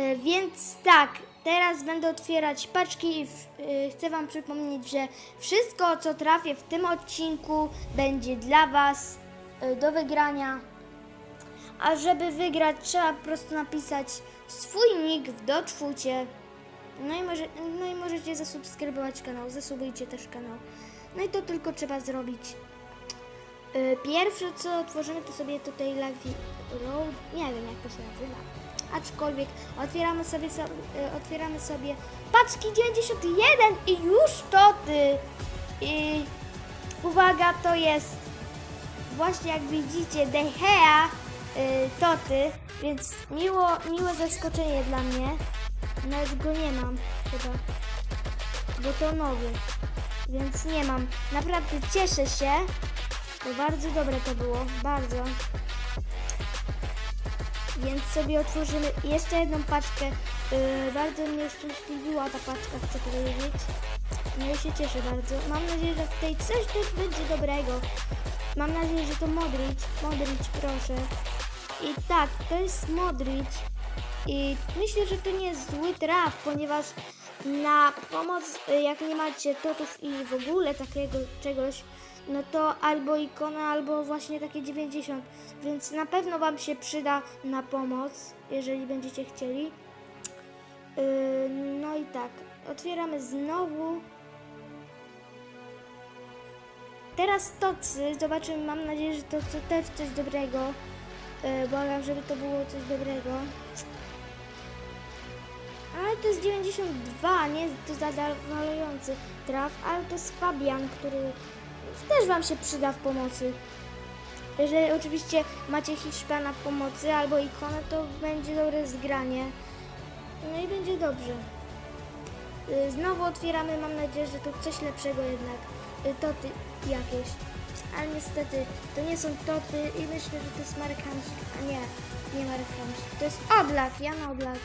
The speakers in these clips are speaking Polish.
E, Więc tak, teraz będę otwierać paczki i e, chcę Wam przypomnieć, że wszystko co trafię w tym odcinku będzie dla Was e, do wygrania. A żeby wygrać trzeba po prostu napisać swój nick w doczwucie. No i, może, no i możecie zasubskrybować kanał, zasubujcie też kanał. No i to tylko trzeba zrobić. Pierwsze co otworzymy to sobie tutaj Life Road, nie wiem jak to się nazywa. Aczkolwiek otwieramy sobie, so, e, otwieramy sobie paczki 91 i już to ty. I uwaga, to jest właśnie jak widzicie Dehea y, Toty, więc miło, miłe zaskoczenie dla mnie. Nawet go nie mam chyba, bo to nowy, więc nie mam. Naprawdę cieszę się, bo bardzo dobre to było, bardzo. Więc sobie otworzymy jeszcze jedną paczkę. Yy, bardzo mnie uszczęśliwiła ta paczka, chcę powiedzieć. No i się cieszę bardzo. Mam nadzieję, że w tej coś też będzie dobrego. Mam nadzieję, że to Modric. Modric, proszę. I tak, to jest Modric. I myślę, że to nie jest zły traf, ponieważ na pomoc, y, jak nie macie totów i w ogóle takiego czegoś, no to albo ikona, albo właśnie takie 90. Więc na pewno Wam się przyda na pomoc, jeżeli będziecie chcieli. Yy, no i tak, otwieramy znowu. Teraz tocy, zobaczymy, mam nadzieję, że to, to też coś dobrego. Yy, błagam, żeby to było coś dobrego. Ale to jest 92, nie jest to zadowalający traf, ale to jest Fabian, który też Wam się przyda w pomocy. Jeżeli oczywiście macie Hiszpana w pomocy albo ikonę, to będzie dobre zgranie. No i będzie dobrze. Y, Znowu otwieramy, mam nadzieję, że to coś lepszego jednak. Y, Toty jakieś. Ale niestety to nie są toty i myślę, że to jest Marek. A nie, nie Marek. To jest Oblak, Jan Oblak.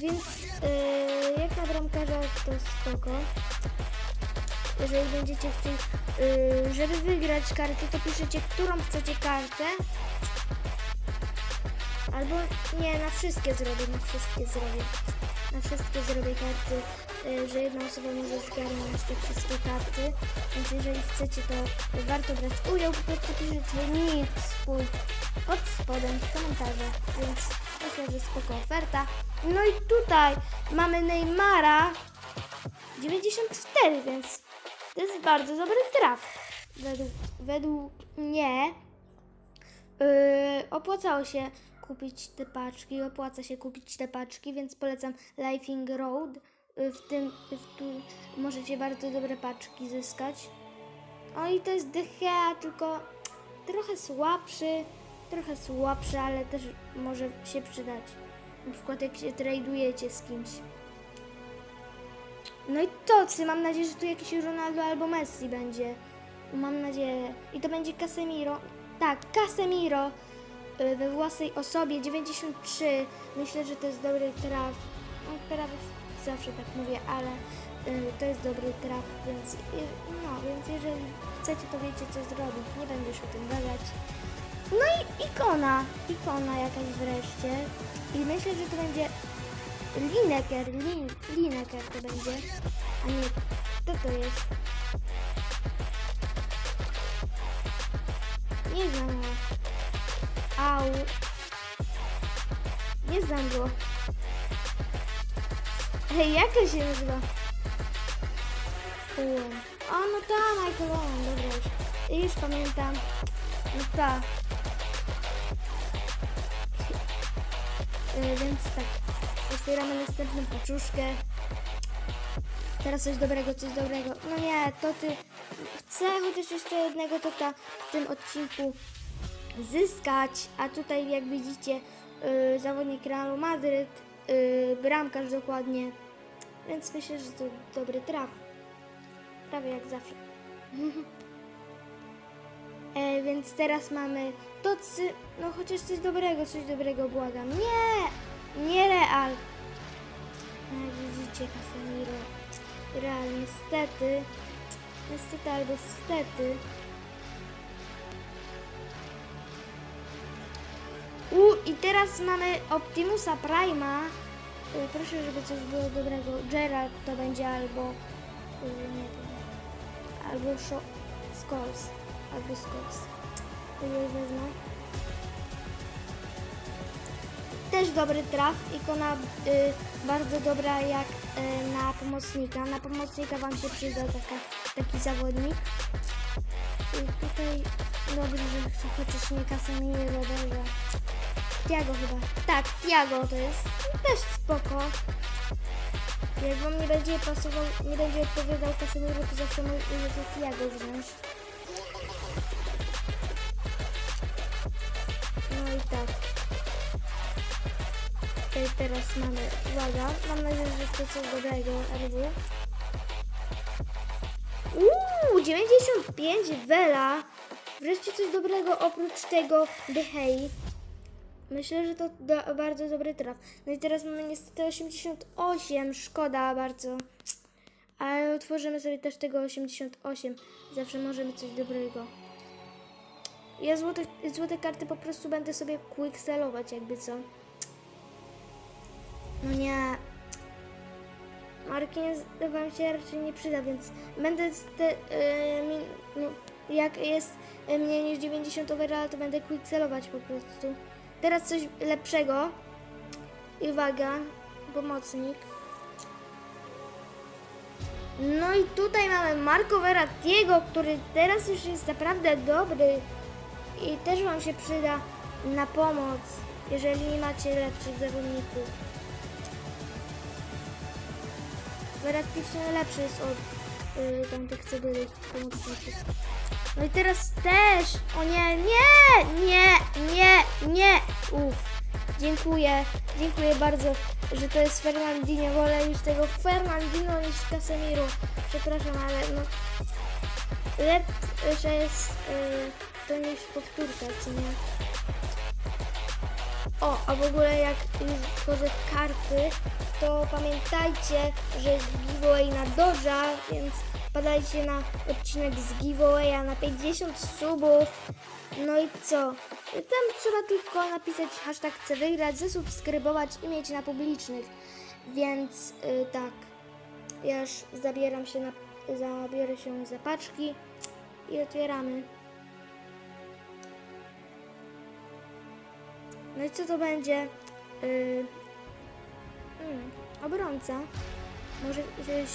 Więc yy, jak na bramkarza to spoko. Jeżeli będziecie chcieli, yy, żeby wygrać kartę, to piszecie, którą chcecie kartę. Albo nie, na wszystkie zrobię, na wszystkie zrobię. Na wszystkie zrobię karty, y, że jedna osoba może zgarnąć te wszystkie karty. Więc jeżeli chcecie, to warto brać udział. Po prostu piszecie nick swój pod spodem w komentarzach. Więc myślę, że spoko oferta. No i tutaj mamy Neymara 94, więc to jest bardzo dobry traf. Według, według mnie Yy, opłacało się kupić te paczki, opłaca się kupić te paczki, więc polecam Lifing Road. Yy, w tym w tu możecie bardzo dobre paczki zyskać. O i to jest DHA, tylko trochę słabszy, trochę słabszy, ale też może się przydać. Na przykład jak się tradujecie z kimś. No i tocy, mam nadzieję, że tu jakiś Ronaldo albo Messi będzie. Mam nadzieję. I to będzie Casemiro. Tak, Casemiro y, we własnej osobie 93. Myślę, że to jest dobry traf. No, prawie zawsze tak mówię, ale y, to jest dobry traf, więc y, no, więc jeżeli chcecie, to wiecie co zrobić. Nie będę już o tym gadać. No i ikona, ikona jakaś wreszcie. I myślę, że to będzie Lineker, lin, Lineker to będzie. A nie, kto to jest? Nie znam go. Au. Nie znam go. Hej, jak to się nazywa? Owen. O, no ta, Michael Owen, dobra już. Już pamiętam. No ta. Y, więc tak. Otwieramy następną paczuszkę. Teraz coś dobrego, coś dobrego. No nie, to ty. Chcę chociaż jeszcze jednego tota w tym odcinku zyskać. A tutaj, jak widzicie, yy, zawodnik Realu Madryt, yy, bramkarz dokładnie. Więc myślę, że to dobry traf. Prawie jak zawsze. e, więc teraz mamy tocy. No chociaż coś dobrego, coś dobrego, błagam. Nie! Nie Real. Jak widzicie, Casemiro. Real niestety. Niestety albo stety. U, i teraz mamy Optimusa Prima. y, proszę, żeby coś było dobrego. Gerard to będzie albo, y, nie wiem, albo Sho- Scholes, albo Scholes. To wezmę. Też dobry traf, ikona y, bardzo dobra jak y, na pomocnika. Na pomocnika Wam się przyda taka, taki zawodnik. I tutaj dobrze, że chociaż nie Casemiro, dobra. Tiago chyba. Tak, Tiago to jest. Też spoko. Jak wam nie będzie pasował, nie będzie odpowiadał Casemiro, to zawsze możecie Tiago wziąć. No i tak. Tutaj teraz mamy, uwaga, mam nadzieję, że to coś dobrego, RW. Uuu, 95 Vela. Wreszcie coś dobrego oprócz tego The. Myślę, że to bardzo dobry traf. No i teraz mamy niestety 88, szkoda bardzo. Ale otworzymy sobie też tego 88. Zawsze możemy coś dobrego. Ja złote, złote karty po prostu będę sobie quickselować jakby co. No nie. Marquez wam się raczej nie przyda, więc będę z te, yy, no, jak jest y, mniej niż 90 overall, to będę quickselować po prostu. Teraz coś lepszego. I uwaga, pomocnik. No i tutaj mamy Marco Verrattiego, który teraz już jest naprawdę dobry i też Wam się przyda na pomoc, jeżeli nie macie lepszych zawodników. Sumie lepszy jest od y, tamtych, pomocników. No i teraz też! O nie, nie, nie, nie, nie! Uff, dziękuję, dziękuję bardzo, że to jest Fernandinho. Wolę już tego Fernandinho niż Casemiro. Przepraszam, ale no... Lepsze jest y, to niż powtórka, co nie? O, a w ogóle jak już wchodzę w karty, to pamiętajcie, że jest giveaway na Doja, więc padajcie na odcinek z giveawaya na 50 subów. No i co? Tam trzeba tylko napisać hashtag chcę wygrać, zasubskrybować i mieć na publicznych. Więc y, tak, ja już zabieram się na, zabiorę się za paczki i otwieramy. No i co to będzie? Yy, mm, obrońca. Może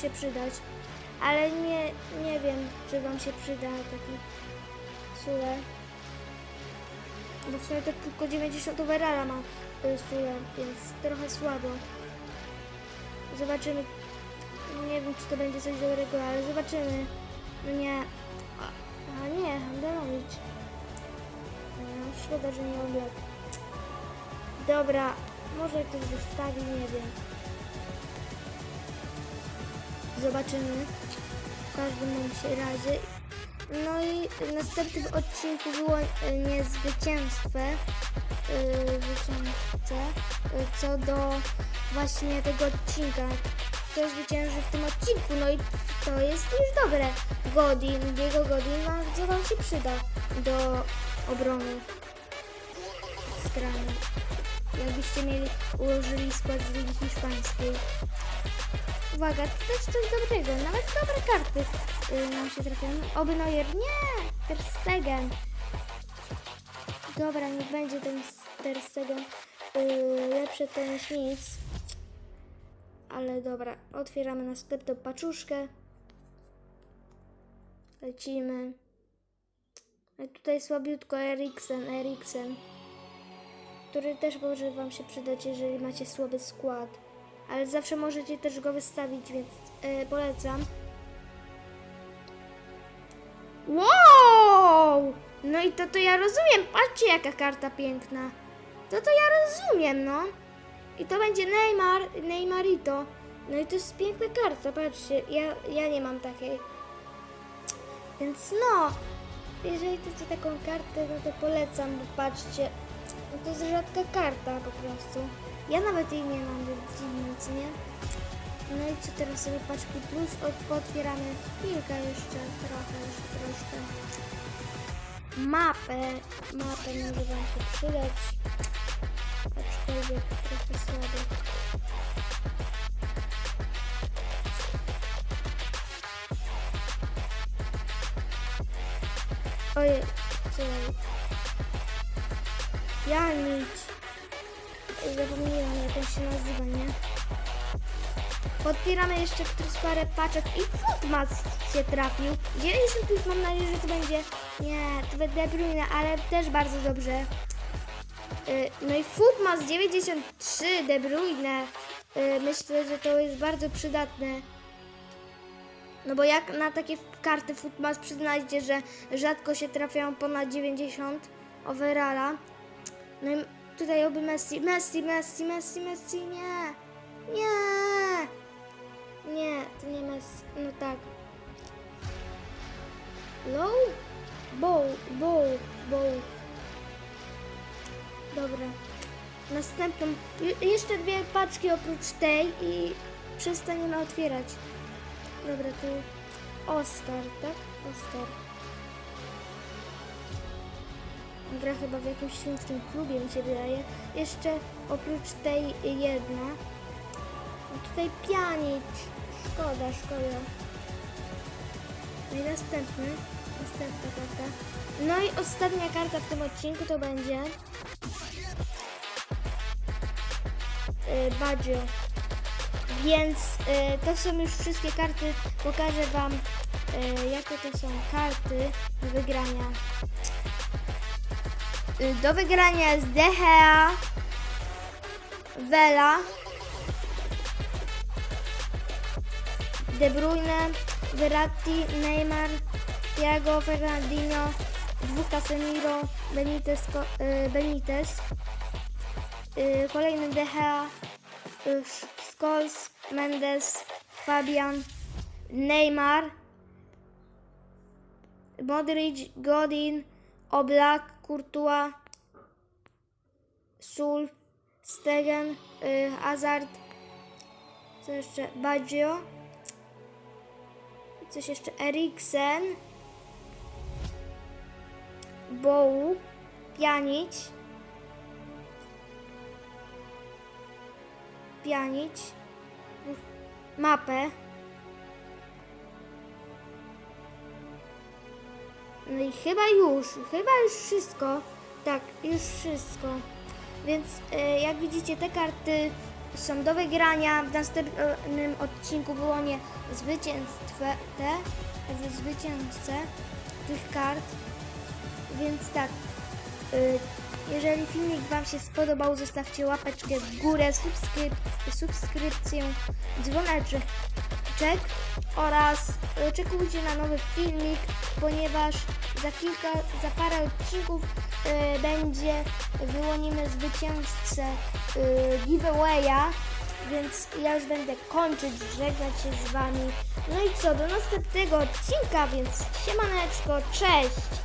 się- przydać. Ale nie, nie wiem, czy wam się przyda taki Sule. Bo w sumie to tylko 90 overalla ma y, Sule, więc trochę słabo. Zobaczymy. Nie wiem, czy to będzie coś dobrego, ale zobaczymy. No nie. A, nie, Handelowicz. No, szkoda, że nie oblek. Dobra, może ktoś wystawi, nie wiem. Zobaczymy. W każdym razie. No i w następnym odcinku wyłonię zwycięstwę. Yy, zwycięzcę. Yy, co do właśnie tego odcinka. Kto zwycięży w tym odcinku. No i to jest już dobre. Godin, Diego Godin, bardzo Wam się przyda do obrony skrajnej. Jakbyście mieli, ułożyli skład z Ligi Hiszpańskiej. Uwaga, to też coś dobrego. Nawet dobre karty y, nam się trafiają. Oby Neuer. Nie! Ter Stegen. Dobra, niech będzie ten Ter Stegen y, lepszy to niż nic. Ale dobra, otwieramy następną paczuszkę. Lecimy. A tutaj słabiutko Eriksen, Eriksen który też może Wam się przydać, jeżeli macie słaby skład. Ale zawsze możecie też go wystawić, więc e, polecam. Wow! No i to to ja rozumiem. Patrzcie jaka karta piękna. To to ja rozumiem, no. I to będzie Neymar, Neymarito. No i to jest piękna karta, patrzcie. Ja, ja nie mam takiej. Więc no, jeżeli chcecie taką kartę, no to polecam, bo patrzcie, no to jest rzadka karta po prostu. Ja nawet jej nie mam, więc dziwnic, nie? No i co teraz sobie paczki plus otwieramy kilka jeszcze, trochę, jeszcze troszkę. Mapę, mapę może wam się przydać, aczkolwiek trochę. Ojej, co Janić. Zapomniałam jak on się nazywa, nie? Otwieramy jeszcze któryś parę paczek i Footmas się trafił. 90 plus mam nadzieję, że to będzie... Nie, to będzie Bruyne, ale też bardzo dobrze. Y, No i Footmas 93 De Bruyne. Y, Myślę, że to jest bardzo przydatne. No bo jak na takie karty Footmas przyznajcie, że rzadko się trafiają ponad 90 overalla. No i tutaj oby Messi, Messi, Messi, Messi, Messi, nie, nie, nie, to nie Messi, no tak. Low? Bow, bow, bow. Dobra. Następną, je- jeszcze dwie paczki oprócz tej i przestaniemy otwierać. Dobra, tu Oskar, tak? Oskar. Gra chyba w jakimś świńskim klubie, mi się wydaje. Jeszcze oprócz tej jedna. A tutaj pianić. Szkoda, szkoda. No i następny. Następna karta. No i ostatnia karta w tym odcinku to będzie... Yy, Baggio. Więc y, to są już wszystkie karty. Pokażę Wam, y, jakie to są karty do wygrania. Y, do wygrania jest De Gea, Vela, De Bruyne, Verratti, Neymar, Thiago, Fernandinho, dwóch Casemiro, Benitez, y, Benitez. Y, kolejny De Gea, y, Scholes, Mendes, Fabian, Neymar, Modric, Godin, Oblak, Courtois, Sul, Stegen, y, Hazard, co jeszcze? Baggio, coś jeszcze? Eriksen, Bow, Pjanic, Pjanic, mapę. No i chyba już, chyba już wszystko. Tak, już wszystko. Więc e, jak widzicie, te karty są do wygrania. W następnym odcinku wyłonię zwycięstwę, te, e, zwycięzcę tych kart. Więc tak, y, jeżeli filmik Wam się spodobał, zostawcie łapeczkę w górę, subskryp subskrypcję, dzwoneczek czek oraz y, czekujcie na nowy filmik, ponieważ za kilka, za parę odcinków y, będzie, wyłonimy zwycięzcę y, giveawaya, więc ja już będę kończyć, żegnać się z Wami. No i co, do następnego odcinka, więc siemaneczko, cześć!